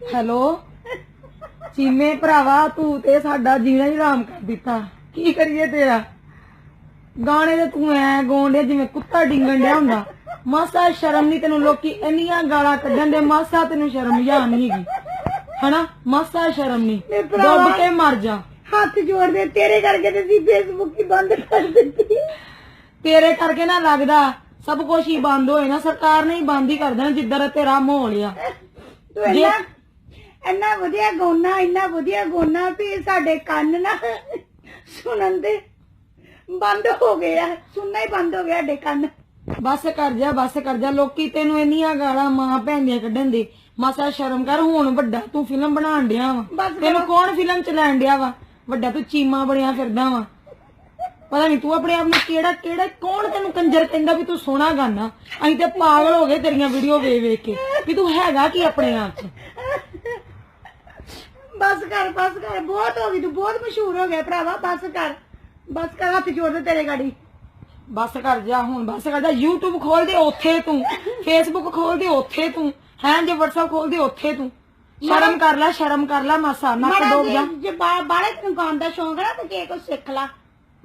Hello? ਚੀਮੇ ਭਰਾਵਾ ਤੂੰ ਤੇ ਸਾਡਾ ਜੀਣਾ ਹੀ ਆਰਾਮ ਕਰ ਦਿੱਤਾ। ਕੀ ਕਰੀਏ ਤੇਰਾ? ਗਾਣੇ ਤੇ ਤੂੰ ਐ ਗਾਉਂਦੇ ਜਿਵੇਂ ਕੁੱਤਾ ਡਿੰਗਣ ਡਿਆ ਹੁੰਦਾ। ਮਾਸਾ ਸ਼ਰਮ ਨਹੀਂ ਤੈਨੂੰ ਲੋਕੀ ਇੰਨੀਆਂ ਗਾਲਾਂ ਕੱਢਣ ਦੇ ਮਾਸਾ ਤੈਨੂੰ ਸ਼ਰਮ ਜਾਂ ਨਹੀਂ ਹੈਗੀ। ਹਨਾ? ਮਾਸਾ ਸ਼ਰਮ ਨਹੀਂ। ਡੁੱਬ ਕੇ ਮਰ ਜਾ। ਹੱਥ ਜੋੜਦੇ ਤੇਰੇ ਕਰਕੇ ਤੇ ਅਸੀਂ ਫੇਸਬੁੱਕ ਹੀ ਬੰਦ ਕਰ ਦਿੱਤੀ। ਤੇਰੇ ਕਰਕੇ ਨਾ ਲੱਗਦਾ ਸਭ ਕੁਝ ਹੀ ਬੰਦ ਹੋਏ ਨਾ ਸਰਕਾਰ ਨੇ ਹੀ ਬੰਦ ਹੀ ਕਰ ਦੇਣਾ ਜਿੱਧਰ ਤੇਰਾ ਮਾਹੌਲ ਆ। ਤੂੰ ਇੰਨਾ ਇੰਨਾ ਵਧੀਆ ਗਾਉਣਾ ਇੰਨਾ ਵਧੀਆ ਗਾਉਣਾ ਵੀ ਸਾਡੇ ਕੰਨ ਨਾ ਸੁਣਨ ਦੇ ਬੰਦ ਹੋ ਗਏ ਆ ਸੁਣਨਾ ਹੀ ਬੰਦ ਹੋ ਗਿਆ ਸਾਡੇ ਕੰਨ। ਬਸ ਕਰ ਜਾ ਬਸ ਕਰ ਜਾ ਲੋਕੀ ਤੈਨੂੰ ਇੰਨੀਆਂ ਗਾਲਾਂ ਮਾਂ ਭੈਣ ਦੀਆਂ ਕੱਢਣ ਦੇ। ਮਾਸਾ ਸ਼ਰਮ ਕਰ ਹੁਣ ਵੱਡਾ ਤੂੰ ਫਿਲਮ ਬਣਾਉਣ ਡਿਆ ਵਾ। ਤੈਨੂੰ ਕੌਣ ਫਿਲਮ ਚ ਲੈਣ ਡਿਆ ਵਾ? ਵੱਡਾ ਤੂੰ ਚੀਮਾ ਬਣਿਆ ਫਿਰਦਾ ਵਾ। ਪਤਾ ਨਹੀਂ ਤੂੰ ਆਪਣੇ ਆਪ ਨੂੰ ਕਿਹੜਾ ਕਿਹੜਾ ਕੌਣ ਤੈਨੂੰ ਕੰਜਰ ਕਹਿੰਦਾ ਵੀ ਤੂੰ ਸੋਹਣਾ ਗਾਣਾ ਅਸੀਂ ਤੇ ਪਾਗਲ ਹੋ ਗਏ ਤੇਰੀਆਂ ਵੀਡੀਓ ਵੇਖ ਵੇਖ ਕੇ। ਵੀ ਤੂੰ ਹੈਗਾ ਕੀ ਆਪਣੇ ਆਪ ਚ? ਬਸ ਕਰ ਬਸ ਕਰ। ਬਹੁਤ ਹੋ ਗਈ ਤੂੰ ਬਹੁਤ ਮਸ਼ਹੂਰ ਹੋ ਗਿਆ ਭਰਾਵਾ ਬਸ ਕਰ। ਬਸ ਕਰ ਹੱਥ ਜੋੜਦੇ ਤੇਰੇ ਗਾੜੀ। ਬਸ ਕਰ ਜਾ ਹੁਣ ਬਸ ਕਰ ਜਾ। YouTube ਖੋਲ ਦੇ ਉੱਥੇ ਤੂੰ Facebook ਖੋਲ ਦੇ ਉੱਥੇ ਤੂੰ ਹੈਂ ਜੇ WhatsApp ਖੋਲ ਦੇ ਉੱਥੇ ਤੂੰ। ਸ਼ਰਮ ਕਰ ਲੈ ਸ਼ਰਮ ਕਰ ਲੈ ਮਾਸਾ ਨੱਕ ਡੋਬ ਜਾ ਜੇ- ਜੇ ਬਾ- ਬਾਹਲੇ ਤੈਨੂੰ ਗਾਉਣ ਦਾ ਸ਼ੌਂਕ ਹੈ ਤੇ ਕੇ ਕੋ ਸਿੱਖ ਲਾ।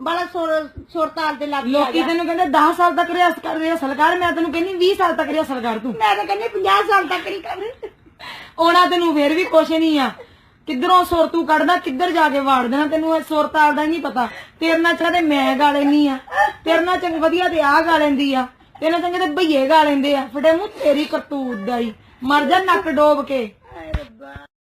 ਬੜਾ ਸੁਰ ਸੁਰ ਤਾਲ ਦੇ ਲੱਗ ਗਿਆ ਲੋਕੀ ਤੈਨੂੰ ਕਹਿੰਦੇ 10 ਸਾਲ ਤੱਕ ਰਿਆਸਤ ਕਰ ਰਿਆਸਲ ਕਰ। ਮੈਂ ਤੈਨੂੰ ਕਹਿੰਦੀ 20 ਸਾਲ ਤੱਕ ਰਿਆਸਲ ਕਰ ਤੂੰ। ਮੈਂ ਤਾਂ ਕਹਿੰਦੀ 50 ਸਾਲ ਤੱਕ ਨਹੀਂ ਕਰ। ਉਹਨਾਂ ਤੈਨੂੰ ਫੇਰ ਵੀ ਕੁਛ ਨਹੀਂ ਆ। ਕਿੱਧਰੋਂ ਸੁਰ ਤੂੰ ਕੱਢਦਾ, ਕਿੱਧਰ ਜਾ ਕੇ ਵਾੜ ਦੇਣਾ ਤੈਨੂੰ? ਇਹ ਸੁਰ ਤਾਲ ਦਾ ਨਹੀਂ ਪਤਾ। ਤੇਰੇ ਨਾਲ ਚੰਗਾ ਮੈਂ ਗਾ ਲੈਣੀ ਆ। ਤੇਰੇ ਨਾਲ ਚੰਗ ਵਧੀਆ ਤੇ ਆ ਗਾ ਲੈਂਦੀ ਆ। ਤੇਰੇ ਨਾਲ ਚੰਗੇ ਤੇ ਭਈਏ ਗਾ ਲੈਂਦੇ ਆ। ਫਟੇ ਮੂੰਹ ਤੇਰੀ ਕਰਤੂਤ ਦਾ ਹੀ। ਮਰ ਜਾ ਨੱਕ ਡੋਬ ਕੇ।